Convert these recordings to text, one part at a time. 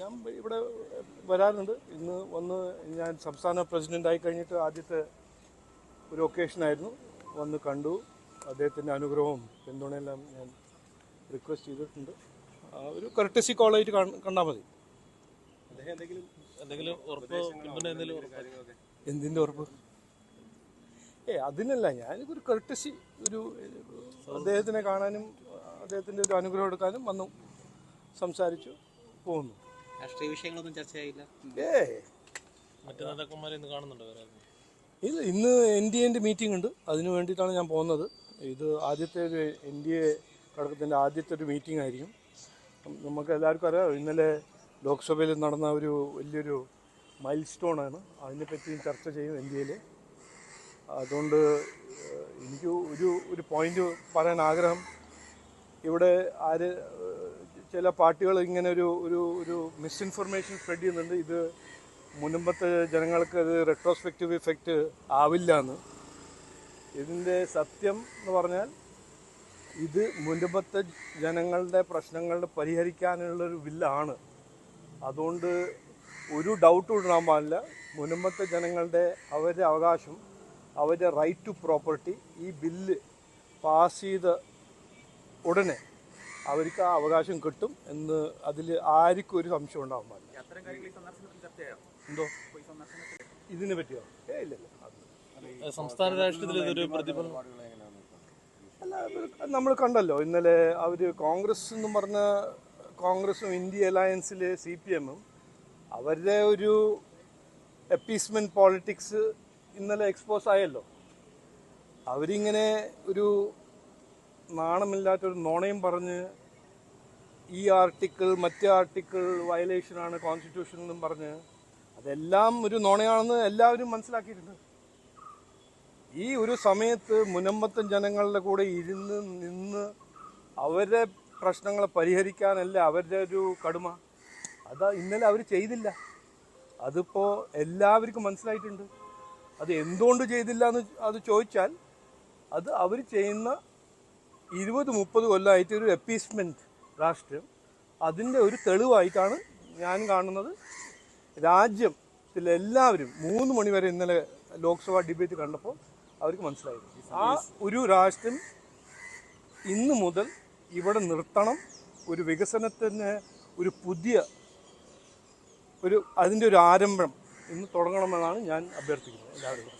ഞാൻ ഇവിടെ വരാറുണ്ട്. ഇന്ന് വന്ന് ഞാൻ സംസ്ഥാന പ്രസിഡന്റ് ആയി കഴിഞ്ഞിട്ട് ആദ്യത്തെ ഒരു ഒക്കേഷനായിരുന്നു വന്ന് കണ്ടു. അദ്ദേഹത്തിന്റെ അനുഗ്രഹവും പിന്തുണയെല്ലാം ഞാൻ റിക്വസ്റ്റ് ചെയ്തിട്ടുണ്ട്. ഒരു കർട്ടസി കോളായിട്ട് കണ്ടാൽ മതി. എന്തിന്റെ ഉറപ്പ് ഏ അതിനല്ല. ഞാനൊരു കർട്ടസി ഒരു അദ്ദേഹത്തിനെ കാണാനും അദ്ദേഹത്തിന്റെ ഒരു അനുഗ്രഹം എടുക്കാനും വന്നു സംസാരിച്ചു പോകുന്നു. രാഷ്ട്രീയ വിഷയങ്ങളൊന്നും ചർച്ചയായില്ല ഏ മറ്റു നേതാക്കന്മാരെ ഇന്ന് കാണുന്നുണ്ടോ ഇത് ഇന്ന് എൻ ഡി എന്റെ മീറ്റിംഗ് ഉണ്ട്. അതിന് വേണ്ടിയിട്ടാണ് ഞാൻ പോകുന്നത്. ഇത് ആദ്യത്തെ ഒരു എൻ ഡി എ ഘടകത്തിന്റെ ആദ്യത്തെ ഒരു മീറ്റിംഗ് ആയിരിക്കും. നമുക്ക് എല്ലാവർക്കും അറിയാം ഇന്നലെ ലോക്സഭയിൽ നടന്ന ഒരു വലിയൊരു മൈൽ സ്റ്റോണാണ് അതിനെപ്പറ്റി ചർച്ച ചെയ്യും എൻ ഡി എയിൽ അതുകൊണ്ട് എനിക്ക് ഒരു ഒരു പോയിന്റ് പറയാൻ ആഗ്രഹം ഇവിടെ ആര് ചില പാർട്ടികൾ ഇങ്ങനെ ഒരു ഒരു ഒരു മിസ്ഇൻഫർമേഷൻ സ്പ്രെഡ് ചെയ്യുന്നുണ്ട്. ഇത് മുൻപത്തെ ജനങ്ങൾക്ക് അത് റെട്രോസ്പെക്റ്റീവ് ഇഫക്റ്റ് ആവില്ല എന്ന് ഇതിന്റെ സത്യം എന്ന് പറഞ്ഞാൽ ഇത് മുൻപത്തെ ജനങ്ങളുടെ പ്രശ്നങ്ങളുടെ പരിഹരിക്കാനുള്ളൊരു ബില്ലാണ്. അതുകൊണ്ട് ഒരു ഡൗട്ടും ഇടാൻ പാടില്ല. മുൻപത്തെ ജനങ്ങളുടെ അവരുടെ അവകാശം അവരുടെ റൈറ്റ് ടു പ്രോപ്പർട്ടി ഈ ബില്ല് പാസ് ചെയ്ത ഉടനെ അവർക്ക് ആ അവകാശം കിട്ടും എന്ന് അതിൽ ആർക്കും ഒരു സംശയം ഉണ്ടാവാൻ പാടില്ല. എന്തോ? ഇതിനെ പറ്റിയോ? ഏ ഏഹ് സംസ്ഥാന രാഷ്ട്രീയത്തിൽ അല്ല നമ്മൾ കണ്ടല്ലോ ഇന്നലെ അവർ കോൺഗ്രസ് എന്ന് പറഞ്ഞ കോൺഗ്രസും ഇന്ത്യ അലയൻസിലെ സി പി എമ്മും അവരുടെ ഒരു എപ്പീസ്മെന്റ് പോളിറ്റിക്സ് ഇന്നലെ എക്സ്പോസ് ആയല്ലോ. അവരിങ്ങനെ ഒരു നാണമില്ലാത്തൊരു നോണയും പറഞ്ഞ് ഈ ആർട്ടിക്കിൾ മറ്റേ ആർട്ടിക്കിൾ വയലേഷനാണ് കോൺസ്റ്റിറ്റ്യൂഷൻ എന്നും പറഞ്ഞ് അതെല്ലാം ഒരു നോണയാണെന്ന് എല്ലാവരും മനസ്സിലാക്കിയിട്ടുണ്ട്. ഈ ഒരു സമയത്ത് മുനമ്പത്തൻ ജനങ്ങളുടെ കൂടെ ഇരുന്ന് നിന്ന് അവരുടെ പ്രശ്നങ്ങൾ പരിഹരിക്കാനല്ല അവരുടെ ഒരു കടുമ. അത് ഇന്നലെ അവർ ചെയ്തില്ല. അതിപ്പോൾ എല്ലാവർക്കും മനസ്സിലായിട്ടുണ്ട്. അത് എന്തുകൊണ്ട് ചെയ്തില്ല എന്ന് അത് ചോദിച്ചാൽ അത് അവർ ചെയ്യുന്ന ഇരുപത് മുപ്പത് കൊല്ലമായിട്ട് ഒരു എപ്പീസ്മെന്റ് രാഷ്ട്രീയം അതിന്റെ ഒരു തെളിവായിട്ടാണ് ഞാൻ കാണുന്നത്. രാജ്യത്തിലെല്ലാവരും മൂന്ന് മണിവരെ ഇന്നലെ ലോക്സഭാ ഡിബേറ്റ് കണ്ടപ്പോൾ അവർക്ക് മനസ്സിലായി. ആ ഒരു രാഷ്ട്രം ഇന്ന് മുതൽ ഇവിടെ നിർത്തണം. ഒരു വികസനത്തിന് ഒരു പുതിയ ഒരു അതിന്റെ ഒരു ആരംഭം ഇന്ന് തുടങ്ങണമെന്നാണ് ഞാൻ അഭ്യർത്ഥിക്കുന്നത്. എല്ലാവരും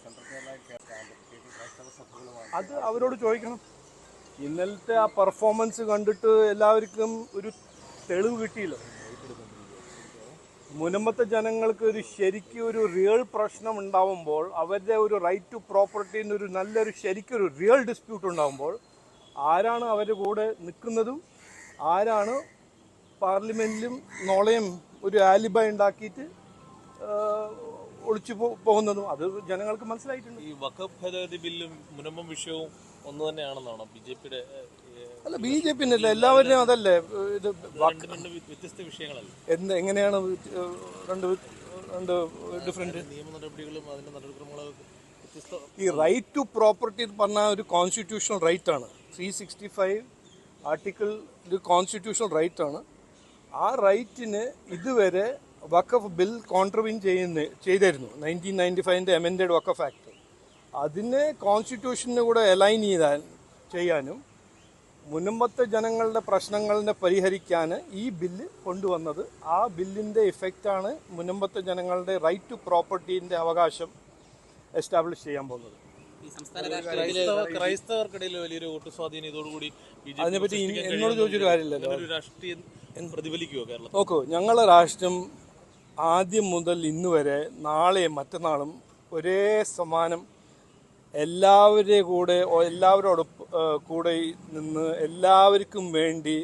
അത് അവരോട് ചോദിക്കണം. ഇന്നലത്തെ ആ പെർഫോമൻസ് കണ്ടിട്ട് എല്ലാവർക്കും ഒരു തെളിവ് കിട്ടിയില്ല. മുനമ്പത്തെ ജനങ്ങൾക്ക് ഒരു ശരിക്കും ഒരു റിയൽ പ്രശ്നം ഉണ്ടാവുമ്പോൾ അവരുടെ ഒരു റൈറ്റ് ടു പ്രോപ്പർട്ടിന് ഒരു നല്ലൊരു ശരിക്കും ഒരു റിയൽ ഡിസ്പ്യൂട്ട് ഉണ്ടാകുമ്പോൾ ആരാണ് അവരുടെ കൂടെ നിൽക്കുന്നതും ആരാണ് പാർലമെന്റിലും നോളയും ഒരു ആലിബ ഉണ്ടാക്കിയിട്ട് ഒളിച്ചു പോകുന്നതും. അത് ജനങ്ങൾക്ക് മനസ്സിലായിട്ടുണ്ട്. ഈ വഖഫ് ബില്ലും മുനമ്പം വിഷയവും ഒന്ന് തന്നെയാണെന്നാണോ? ബി ജെ പിയുടെ അല്ല ബി ജെ പി എല്ലാവരും അതല്ലേ ഇത് വ്യത്യസ്ത വിഷയങ്ങളല്ലേ? എന്ത് എങ്ങനെയാണ് രണ്ട് രണ്ട് ഡിഫറെന്റ്? നിയമ നടപടികളും അതിന്റെ നടപടിക്രമങ്ങളും ഈ റൈറ്റ് ടു പ്രോപ്പർട്ടി എന്ന് പറഞ്ഞാൽ ഒരു കോൺസ്റ്റിറ്റ്യൂഷണൽ റൈറ്റ് ആണ്. ത്രീ സിക്സ്റ്റി ഫൈവ് ആർട്ടിക്കിൾ ഒരു കോൺസ്റ്റിറ്റ്യൂഷണൽ റൈറ്റ് ആണ്. ആ റൈറ്റിന് ഇതുവരെ വക്കഫ് ബിൽ കോൺട്രവിൻ ചെയ്യുന്ന ചെയ്തായിരുന്നു നയന്റീൻ നയന്റി ഫൈവിന്റെ എമെൻഡഡ് വക്കഫ് ആക്ട് അതിനെ കോൺസ്റ്റിറ്റ്യൂഷന് കൂടെ അലൈൻ ചെയ്താൽ ചെയ്യാനും മുൻപത്തെ ജനങ്ങളുടെ പ്രശ്നങ്ങളെ പരിഹരിക്കാൻ ഈ ബില്ല് കൊണ്ടുവന്നത് ആ ബില്ലിന്റെ ഇഫക്റ്റാണ് മുൻപത്തെ ജനങ്ങളുടെ റൈറ്റ് ടു പ്രോപ്പർട്ടീന്റെ അവകാശം എസ്റ്റാബ്ലിഷ് ചെയ്യാൻ പോകുന്നത്. ഈ സംസ്ഥാന രാഷ്ട്രീയ ക്രൈസ്തവ ക്രൈസ്തവർക്കിടയിൽ വലിയൊരു വോട്ട് സ്വാധീനം ഇതോടുകൂടി അതിനെപ്പറ്റി എന്നോട് ചോദിച്ചൊരു കാര്യമില്ലല്ലോ. രാഷ്ട്രീയം പ്രതിഫലിക്കുമോ കേരളം നോക്കൂ ഞങ്ങളെ രാഷ്ട്രം ആദ്യം മുതൽ ഇന്നുവരെ നാളെയും മറ്റന്നാളും ഒരേ സമാനം എല്ലാവരുടെ കൂടെ എല്ലാവരോട് കൂടെ നിന്ന് എല്ലാവർക്കും വേണ്ടി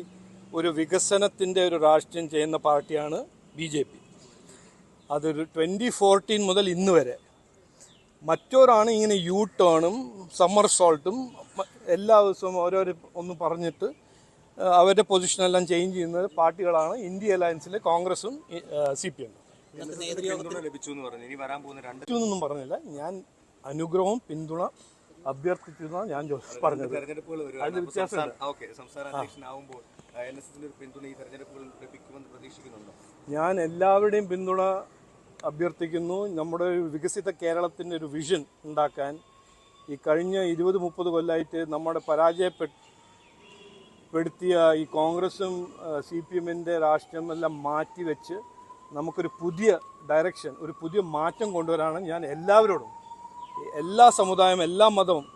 ഒരു വികസനത്തിന്റെ ഒരു രാഷ്ട്രീയം ചെയ്യുന്ന പാർട്ടിയാണ് ബി ജെ പി. അതൊരു ട്വന്റി ഫോർട്ടീൻ മുതൽ ഇന്ന് വരെ. മറ്റോരാണ് ഇങ്ങനെ യൂ ടേണും സമ്മർ സോൾട്ടും എല്ലാ ദിവസവും ഓരോരോ ഒന്ന് പറഞ്ഞിട്ട് അവരുടെ പൊസിഷനെല്ലാം ചേഞ്ച് ചെയ്യുന്ന പാർട്ടികളാണ് ഇന്ത്യ അലയൻസിലെ കോൺഗ്രസും സി പി എമ്മും. ലഭിച്ചു എന്ന് പറഞ്ഞു. ഇനി വരാൻ പോകുന്ന രണ്ട് പറഞ്ഞില്ല. ഞാൻ അനുഗ്രഹവും പിന്തുണ അഭ്യർത്ഥിച്ചെന്നാണ് ഞാൻ പറഞ്ഞത്. തെരഞ്ഞെടുപ്പുകൾ അതിൽ വരുവാണ് സംസ്ഥാന- ഓക്കെ. സംസ്ഥാന അധ്യക്ഷനാവുമ്പോൾ എൻ എസ് എസിന്റെ പിന്തുണ ഈ തെരഞ്ഞെടുപ്പുകൾ ലഭിക്കുമെന്ന് പ്രതീക്ഷിക്കുന്നുണ്ടോ? ഞാൻ എല്ലാവരുടെയും പിന്തുണ അഭ്യർത്ഥിക്കുന്നു. നമ്മുടെ ഒരു വികസിത കേരളത്തിന്റെ ഒരു വിഷൻ ഉണ്ടാക്കാൻ. ഈ കഴിഞ്ഞ ഇരുപത് മുപ്പത് കൊല്ലമായിട്ട് നമ്മുടെ പരാജയപ്പെടുത്തിയ ഈ കോൺഗ്രസും സി പി എമ്മിന്റെ രാഷ്ട്രീയമെല്ലാം മാറ്റിവെച്ച് നമുക്കൊരു പുതിയ ഡയറക്ഷൻ ഒരു പുതിയ മാറ്റം കൊണ്ടുവരാനാണ് ഞാൻ എല്ലാവരോടും എല്ലാ സമുദായം എല്ലാ മതവും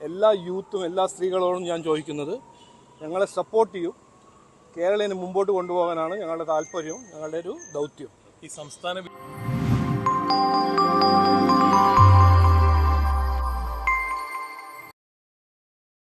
എല്ലാ യൂത്തും എല്ലാ സ്ത്രീകളോടും ഞാൻ ചോദിക്കുന്നത് ഞങ്ങളെ സപ്പോർട്ട് ചെയ്യും. കേരളീയനെ മുമ്പോട്ട് കൊണ്ടുപോകാനാണ് ഞങ്ങളുടെ താല്പര്യവും ഞങ്ങളുടെ ഒരു ദൗത്യം. ഈ സംസ്ഥാന